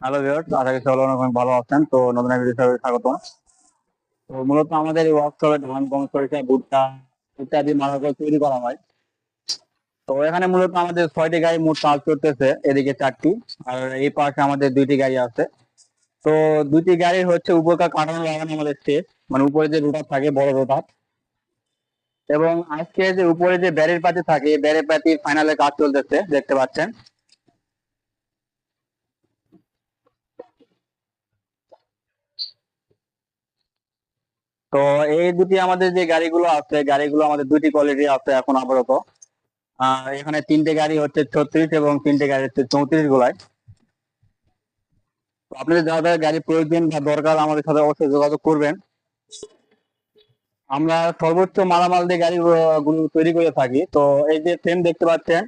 Hello viewers আশা করি সকলে অনেক ভালো আছেন। তো নতুন ভিডিও স্বাগত তো মূলত আমাদের এই ওয়ার্কশপে ধান, গম, সরিষা, ভুট্টা ইত্যাদি মালাকল তৈরি করা হয়। তো এখানে মূলত আমাদের ছয়টি গাড়ি মোট কাজ করতেছে, এদিকে চারটি। আর এই পাশে আমাদের দুইটি গাড়ি আছে। তো দুইটি গাড়ির হচ্ছে উপরকার কাটানো লাগানো আমাদের শেষ। মানে উপরে যে রোটার থাকে, বড় রোটার। এবং আজকে যে উপরে যে ব্যারের পাতি থাকে ব্যারের পাতির ফাইনালে কাজ চলতেছে, দেখতে পাচ্ছেন। তো এই দুটি আমাদের যে গাড়িগুলো আছে, গাড়িগুলো আমাদের দুটি কোয়ালিটি আছে এখন আপাতত। এখানে তিনটে গাড়ি হচ্ছে ছত্রিশ এবং তিনটে গাড়ি হচ্ছে চৌত্রিশ গুলায় আপনাদের যাদের গাড়ি প্রয়োজন বা দরকার আমাদের সাথে অবশ্যই যোগাযোগ করবেন। আমরা সর্বোচ্চ মালামাল দিয়ে গাড়ি গুলো তৈরি করে থাকি। তো এই যে ফ্রেম দেখতে পাচ্ছেন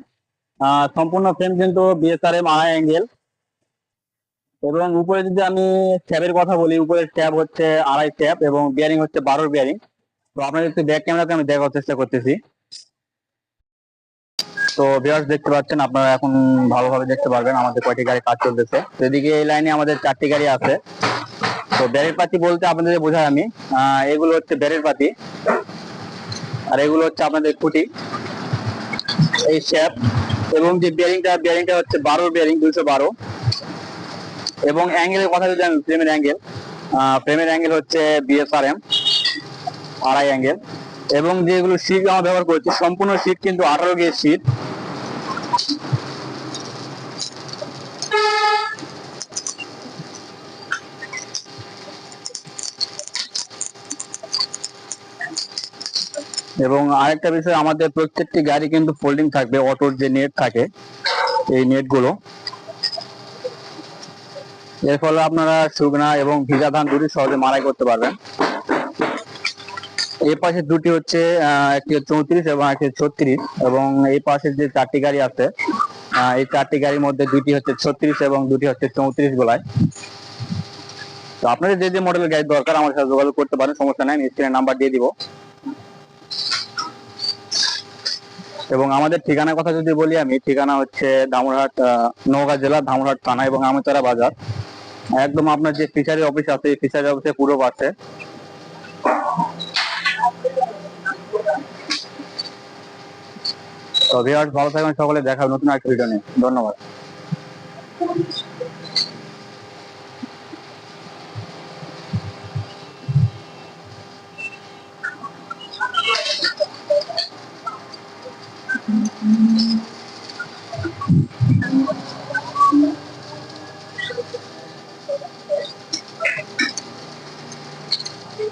সম্পূর্ণ ফ্রেম কিন্তু বিএসআরএম আড়াই অ্যাঙ্গেল এবং উপরে যদি আমি ট্যাবের কথা বলি, উপরে ট্যাব হচ্ছে আড়াই ট্যাব এবং বিয়ারিং হচ্ছে বারোর বিয়ারিং তো আপনাদের একটু ব্যাক ক্যামেরাতে আমি দেখার চেষ্টা করতেছি। তো ভিউয়ার্স দেখতে পাচ্ছেন, আপনারা এখন ভালোভাবে দেখতে পারবেন, আমাদের কয়টি গাড়ি কাজ চলতেছে। এদিকে এই লাইনে আমাদের চারটি গাড়ি আছে। তো ব্যারের পাতি বলতে আপনাদের বোঝাই আমি। এগুলো হচ্ছে ব্যারের পাতি। আর এগুলো হচ্ছে আপনাদের খুঁটি। এই শ্যাপ এবং যে বিয়ারিংটা বিয়ারিংটা হচ্ছে বারোর বিয়ারিং দুইশো বারো। এবং অ্যাঙ্গেলের কথা যদি আমি ফ্রেমের অ্যাঙ্গেল ফ্রেমের অ্যাঙ্গেল হচ্ছে বিএসআরএম আড়াই অ্যাঙ্গেল এবং যেগুলো শীট আমরা ব্যবহার করছি, সম্পূর্ণ শীট কিন্তু আঠারো গেজ শীট এবং আরেকটা বিষয়, আমাদের প্রত্যেকটি গাড়ি কিন্তু ফোল্ডিং থাকবে, অটোর যে নেট থাকে, এই নেটগুলো। এর ফলে আপনারা শুকনা এবং ভিজা ধান দুটি সহজে মারাই করতে পারবেন। এই পাশে দুটি হচ্ছে একটি চৌত্রিশ এবং একটি ছত্রিশ এবং এই পাশে যে চারটি গাড়ি আছে এই চারটি গাড়ির মধ্যে দুটি হচ্ছে ছত্রিশ এবং দুটি হচ্ছে চৌত্রিশ গোলায়। তো আপনাদের যে যে মডেলের গাড়ি দরকার আমার সাথে যোগাযোগ করতে পারেন সমস্যা নাই স্ক্রিনে নাম্বার দিয়ে দিব। এবং আমাদের ঠিকানার কথা যদি বলি আমি ঠিকানা হচ্ছে দামুরহাট আহ, নওগাঁ জেলা দামুরহাট থানা এবং আমতলা বাজার। একদম আপনার যে ফিশারি অফিস আছে ফিশারি অফিসে পুরো পাচ্ছে তো ভিউয়ার্স ভালো থাকবেন, সকলে দেখা হবে নতুন একটা ভিডিও নিয়ে। ধন্যবাদ। Wow.